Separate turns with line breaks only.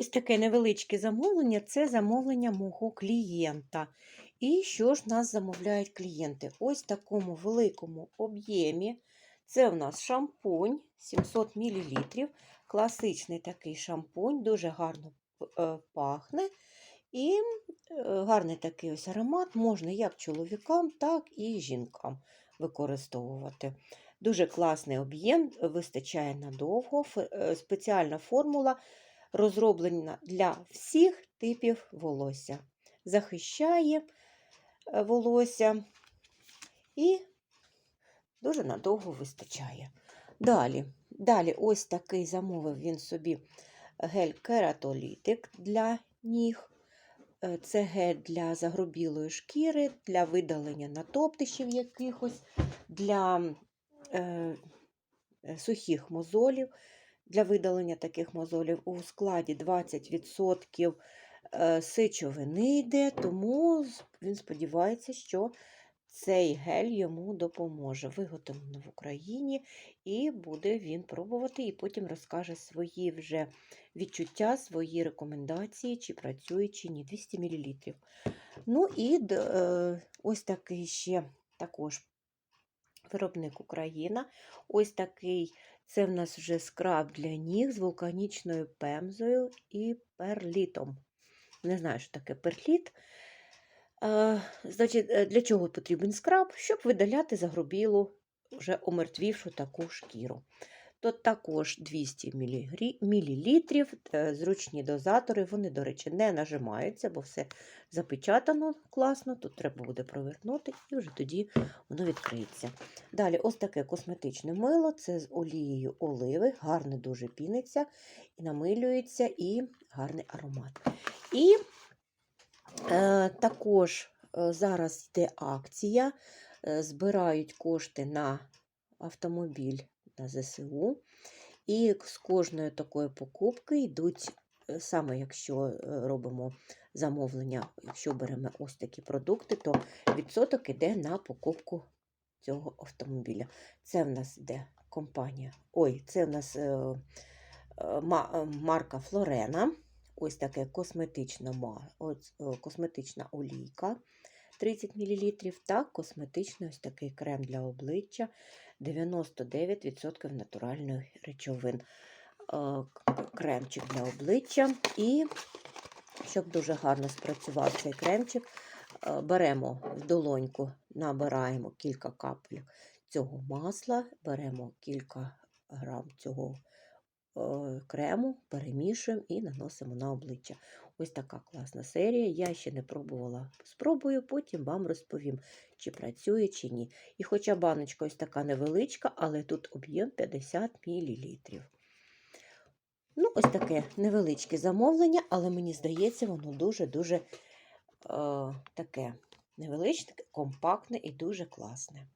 Ось таке невеличке замовлення це замовлення мого клієнта. І що ж нас замовляють клієнти? Ось в такому великому об'ємі. Це у нас шампунь 700 мл. Класичний такий шампунь, дуже гарно е, пахне. І е, гарний такий ось аромат можна як чоловікам, так і жінкам використовувати. Дуже класний об'єм, вистачає надовго. Е, Спеціальна формула розроблена для всіх типів волосся. Захищає е, волосся і дуже надовго вистачає. Далі, далі ось такий замовив він собі гель-кератолітик для ніг. Е, Це гель для загрубілої шкіри, для видалення натоптищів якихось, для е, сухих мозолів. Для видалення таких мозолів у складі 20% е, сечовини йде, тому він сподівається, що цей гель йому допоможе. Виготовлено в Україні, і буде він пробувати, і потім розкаже свої вже відчуття, свої рекомендації, чи працює, чи ні. 200 мл. Ну і е, ось такий ще також виробник Україна. Ось такий це в нас вже скраб для ніг з вулканічною пемзою і перлітом. Не знаю, що таке перліт. Е, значить, для чого потрібен скраб? Щоб видаляти загрубілу, вже омертвівшу таку шкіру. Тут також 200 мл, зручні дозатори. Вони, до речі, не нажимаються, бо все запечатано класно. Тут треба буде провернути, і вже тоді воно відкриється. Далі, ось таке косметичне мило, це з олією оливи, гарне дуже піниться і намилюється, і гарний аромат. І е, також е, зараз йде акція, е, збирають кошти на автомобіль на ЗСУ. І з кожної такої покупки йдуть, е, саме якщо е, робимо замовлення, якщо беремо ось такі продукти, то відсоток іде на покупку цього автомобіля. Це в нас йде компанія. Ой, це в нас е, е, е, марка Флорена. Ось таке косметична, косметична олійка 30 мл та косметичний ось такий крем для обличчя 99% натуральних речовин. Е, Кремчик для обличчя. І щоб дуже гарно спрацював цей кремчик, е, беремо в долоньку, набираємо кілька капель цього масла, беремо кілька грам цього крему, перемішуємо і наносимо на обличчя. Ось така класна серія. Я ще не пробувала. Спробую, потім вам розповім, чи працює, чи ні. І хоча баночка ось така невеличка, але тут об'єм 50 мл. Ну, ось таке невеличке замовлення, але мені здається, воно дуже-дуже е, таке невеличке, компактне і дуже класне.